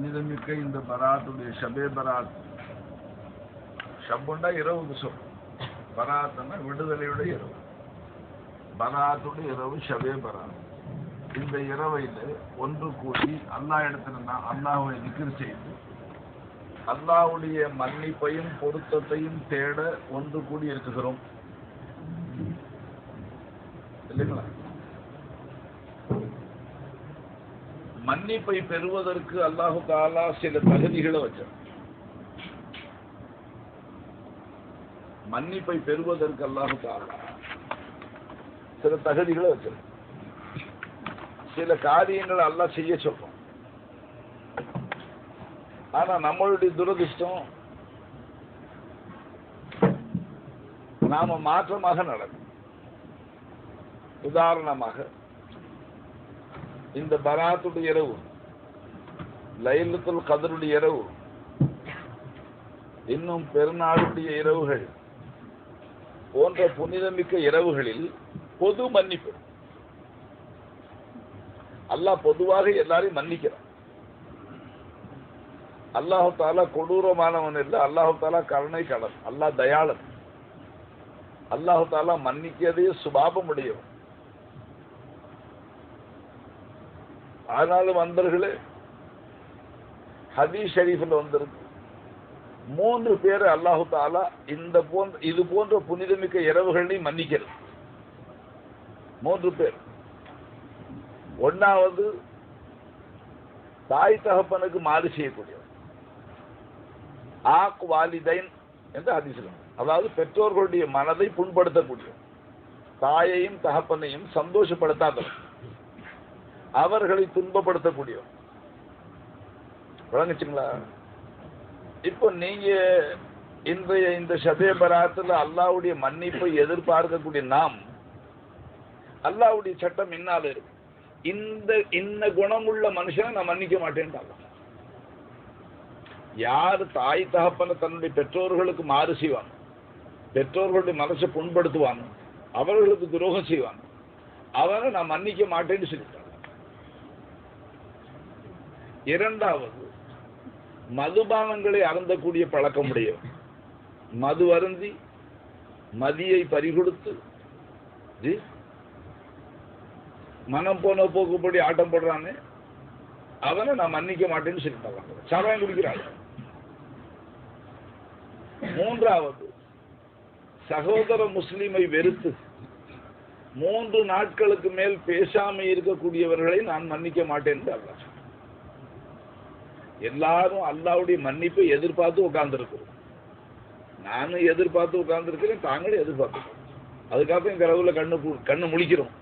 புனிதமிக்க இந்த பராத்துடைய ஷபே பராத். ஷப்புண்டா இரவுக்கு சொல். பராத்துன்னா விடுதலையுடைய இரவு. பராத்துடைய இரவு ஷபே பராத். இந்த இரவையில் ஒன்று கூடி அல்லா இடத்துல அல்லாஹுவை நிக்கிர் செய்து அல்லாவுடைய மன்னிப்பையும் பொருத்தத்தையும் தேட ஒன்று கூடி இருக்குகிறோம் இல்லைங்களா? மன்னிப்பை பெறுவதற்கு அல்லாஹு தாலா சில தகுதிகளை வச்சார் மன்னிப்பை பெறுவதற்கு அல்லாஹு தாலா சில தகுதிகளை வச்சார் சில காரியங்களை அல்லாஹ் செய்ய சொல்றோம் ஆனா நம்மளுடைய துரதிர்ஷ்டம் நாம மாற்றமாக நடக்கும். உதாரணமாக இந்த பராத்துடைய இரவு லைலத்துல் கதருடைய இரவு இன்னும் பெருநாளுடைய இரவுகள் போன்ற புனிதமிக்க இரவுகளில் பொது மன்னிப்பு. அல்லாஹ் பொதுவாக எல்லாரையும் மன்னிக்கிறான். அல்லாஹு தாலா கொடூரமானவன் இல்லை அல்லாஹு தாலா கருணை கடல் அல்லாஹ் தயாளன். அல்லாஹு தாலா மன்னிக்கதே சுபாபம் உடையவன் ஆனாலும் அன்பர்களே ஹதீஸ் ஷரீஃபில் வந்திருக்கு. மூன்று பேர் அல்லாஹு தாலா இந்த போன்ற இது போன்ற புனிதமிக்க இரவுகளையும் மன்னிக்கிறது மூன்று பேர். ஒன்னாவது தாய் தகப்பனுக்கு மாறு செய்யக்கூடியவர். ஆக் வாலிதைன் என்று ஹதீஸில் அதாவது பெற்றோர்களுடைய மனதை புண்படுத்தக்கூடியவர். தாயையும் தகப்பனையும் சந்தோஷப்படுத்தாதவர். அவர்களை துன்பப்படுத்தக்கூடியவர். விளங்குச்சுங்களா? இப்போ நீங்க இன்றைய இந்த ஷபே பராத்தில் அல்லாவுடைய மன்னிப்பை எதிர்பார்க்கக்கூடிய நாம் அல்லாவுடைய சட்டம் இன்னால இருக்கு. இந்த இந்த குணமுள்ள மனுஷனை நான் மன்னிக்க மாட்டேன்ட்டாங்க. யார் தாய் தகப்பன தன்னுடைய பெற்றோர்களுக்கு மாறு செய்வாங்க? பெற்றோர்களுடைய மனசை புண்படுத்துவாங்க? அவர்களுக்கு துரோகம் செய்வாங்க? அவரை நான் மன்னிக்க மாட்டேன்னு சொல்லிட்டாங்க. இரண்டாவது மதுபானங்களை அருந்தக்கூடிய பழக்கமுடையவர். மது அருந்தி மதியை பறிகொடுத்து மனம் போன போக்குப்படி ஆட்டம் போடுறானே அவனை நான் மன்னிக்க மாட்டேன்னு சொல்லிட்டாங்க சாராயம் குடிக்கிறாங்க மூன்றாவது சகோதர முஸ்லீமை வெறுத்து மூன்று நாட்களுக்கு மேல் பேசாமல் இருக்கக்கூடியவர்களை நான் மன்னிக்க மாட்டேன் என்று எல்லாரும் அல்லாவுடைய மன்னிப்பை எதிர்பார்த்து உட்கார்ந்துருக்கிறோம். நானும் எதிர்பார்த்து உட்கார்ந்துருக்கிறேன் தாங்களும் எதிர்பார்த்து அதுக்காக எங்கள் இரவுல கண்ணு கண்ணு முழிக்கிறோம்.